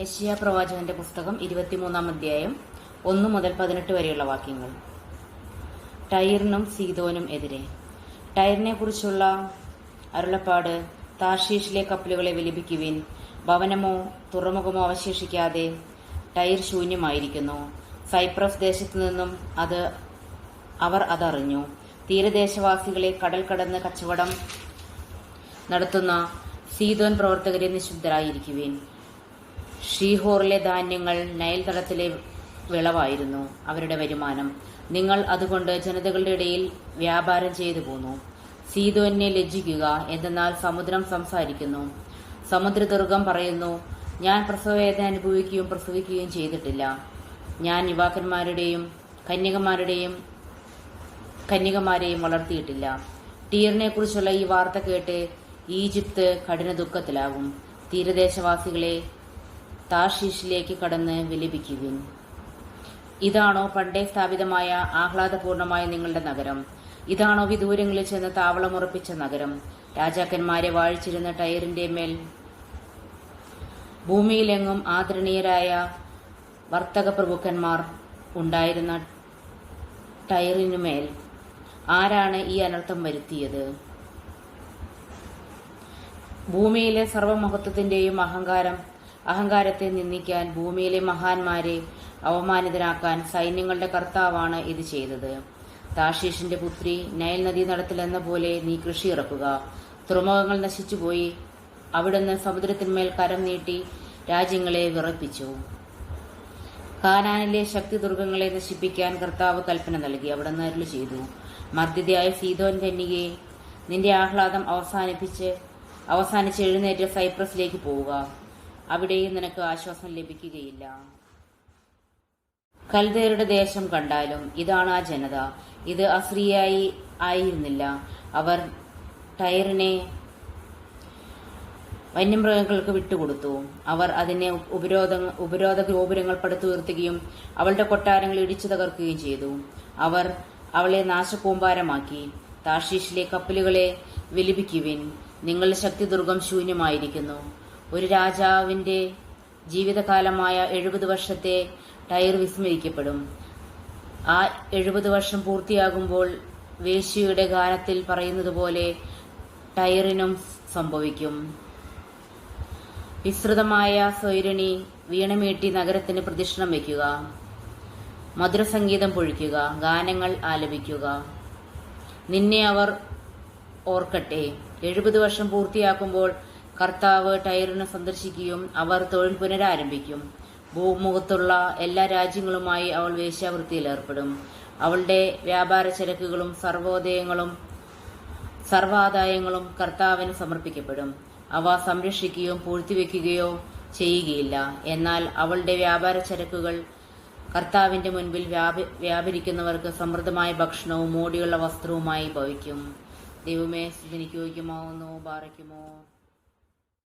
യശിയ പ്രവാചകന്റെ പുസ്തകം ഇരുപത്തിമൂന്നാം അധ്യായം ഒന്ന് മുതൽ പതിനെട്ട് വരെയുള്ള വാക്യങ്ങൾ. ടൈറിനും സീതോനും എതിരെ. ടൈറിനെ കുറിച്ചുള്ള അരുളപ്പാട് താഷീഷിലെ കപ്പലുകളെ വിലപിക്കുവിൻ. ഭവനമോ തുറമുഖമോ അവശേഷിക്കാതെ ടൈർ ശൂന്യമായിരിക്കുന്നു. സൈപ്രസ് ദേശത്തു നിന്നും അത് അവർ അതറിഞ്ഞു. തീരദേശവാസികളെ കടൽ കടന്ന് കച്ചവടം നടത്തുന്ന സീതോൻ പ്രവർത്തകരെ നിശബ്ദരായിരിക്കുവിൻ. ഷീഹോറിലെ ധാന്യങ്ങൾ നയൽ തടത്തിലെ വിളവായിരുന്നു. അവരുടെ വരുമാനം. നിങ്ങൾ അതുകൊണ്ട് ജനതകളുടെ ഇടയിൽ വ്യാപാരം ചെയ്തു പോന്നു. സീതോനെ ലജ്ജിക്കുക എന്തെന്നാൽ സമുദ്രം സംസാരിക്കുന്നു. സമുദ്രദുർഗം പറയുന്നു ഞാൻ പ്രസവവേദന അനുഭവിക്കുകയും പ്രസവിക്കുകയും ചെയ്തിട്ടില്ല. ഞാൻ യുവാക്കന്മാരുടെയും കന്യകമാരുടെയും കന്യകമാരെയും വളർത്തിയിട്ടില്ല. ടീറിനെ കുറിച്ചുള്ള ഈ വാർത്ത കേട്ട് ഈജിപ്ത് കഠിന ദുഃഖത്തിലാകും തീരദേശവാസികളെ താഷീഷിലേക്ക് കടന്ന് വിലപിക്കുവിൻ ഇതാണോ പണ്ടേ സ്ഥാപിതമായ ആഹ്ലാദപൂർണമായ നിങ്ങളുടെ നഗരം. ഇതാണോ വിദൂരങ്ങളിൽ ചെന്ന് താവളമുറപ്പിച്ച നഗരം. രാജാക്കന്മാരെ വാഴിച്ചിരുന്ന ടയറിന്റെ മേൽ ഭൂമിയിലെങ്ങും ആദരണീയരായ വർത്തക പ്രഭുക്കന്മാർ ഉണ്ടായിരുന്ന ടയറിനുമേൽ ആരാണ് ഈ അനർത്ഥം വരുത്തിയത്? ഭൂമിയിലെ സർവമഹത്വത്തിന്റെയും അഹങ്കാരം അഹങ്കാരത്തെ നിന്ദിക്കാൻ ഭൂമിയിലെ മഹാന്മാരെ അവമാനിതരാക്കാൻ സൈന്യങ്ങളുടെ കർത്താവാണ് ഇത് ചെയ്തത്. താഷീഷിന്റെ പുത്രി നയൽ നദി നടത്തിലെന്ന പോലെ നീ കൃഷി ഇറക്കുക. തുറമുഖങ്ങൾ നശിച്ചുപോയി. അവിടുന്ന് സമുദ്രത്തിന്മേൽ കരം നീട്ടി രാജ്യങ്ങളെ വിറപ്പിച്ചു. കാനാനിലെ ശക്തി ദുർഗങ്ങളെ നശിപ്പിക്കാൻ കർത്താവ് കൽപ്പന നൽകി. അവിടുന്ന് അരുളി ചെയ്തു. മർദ്ദിതയായ സീതോൻ കന്യകയെ നിന്റെ ആഹ്ലാദം അവസാനിപ്പിച്ച് അവസാനിച്ച് എഴുന്നേറ്റ് സൈപ്രസിലേക്ക് പോവുക. അവിടെയും നിനക്ക് ആശ്വാസം ലഭിക്കുകയില്ല. കൽദേരുടെ ദേശം കണ്ടാലും ഇതാണ് ആ ജനത. ഇത് അശ്രീയായി ആയിരുന്നില്ല. അവർ ടയറിനെ വന്യമൃഗങ്ങൾക്ക് വിട്ടുകൊടുത്തു. അവർ അതിനെ ഉപരോധ ഉപരോധ ഗോപുരങ്ങൾ പടുത്തുയർത്തുകയും അവളുടെ കൊട്ടാരങ്ങൾ ഇടിച്ചു തകർക്കുകയും ചെയ്തു. അവർ അവളെ നാശകൂമ്പാരമാക്കി. താഷീഷിലെ കപ്പലുകളെ വിലപിക്കുവിൻ. നിങ്ങളുടെ ശക്തി ദുർഗം ശൂന്യമായിരിക്കുന്നു. ഒരു രാജാവിന്റെ ജീവിതകാലമായ എഴുപത് വർഷത്തെ ടയർ വിസ്മരിക്കപ്പെടും. ആ എഴുപത് വർഷം പൂർത്തിയാകുമ്പോൾ വേശ്യയുടെ ഗാനത്തിൽ പറയുന്നത് പോലെ ടയറിനും സംഭവിക്കും. വിസ്തൃതമായ സ്വൈരണി വീണമീട്ടി നഗരത്തിന് പ്രദക്ഷിണം വയ്ക്കുക. മധുരസംഗീതം പൊഴിക്കുക. ഗാനങ്ങൾ ആലപിക്കുക. നിന്നെ അവർ ഓർക്കട്ടെ. എഴുപത് വർഷം പൂർത്തിയാക്കുമ്പോൾ കർത്താവ് ടൈറിനെ സന്ദർശിക്കുകയും അവർ തൊഴിൽ പുനരാരംഭിക്കും. ഭൂമുഖത്തുള്ള എല്ലാ രാജ്യങ്ങളുമായി അവൾ വേശ്യാവൃത്തിയിൽ ഏർപ്പെടും. അവളുടെ വ്യാപാര ചരക്കുകളും സർവോദയങ്ങളും സർവാദായങ്ങളും കർത്താവിന് സമർപ്പിക്കപ്പെടും. അവ സംരക്ഷിക്കുകയും പൂഴ്ത്തിവെക്കുകയോ ചെയ്യുകയില്ല. എന്നാൽ അവളുടെ വ്യാപാര ചരക്കുകൾ കർത്താവിന്റെ മുൻപിൽ വ്യാപ- വ്യാപരിക്കുന്നവർക്ക് സമൃദ്ധമായ ഭക്ഷണവും മോടിയുള്ള വസ്ത്രവുമായി ഭവിക്കും. ദൈവമേ ഇതിനിക്ക് യോഗ്യമാവുന്നു ബാറയ്ക്കുമോ?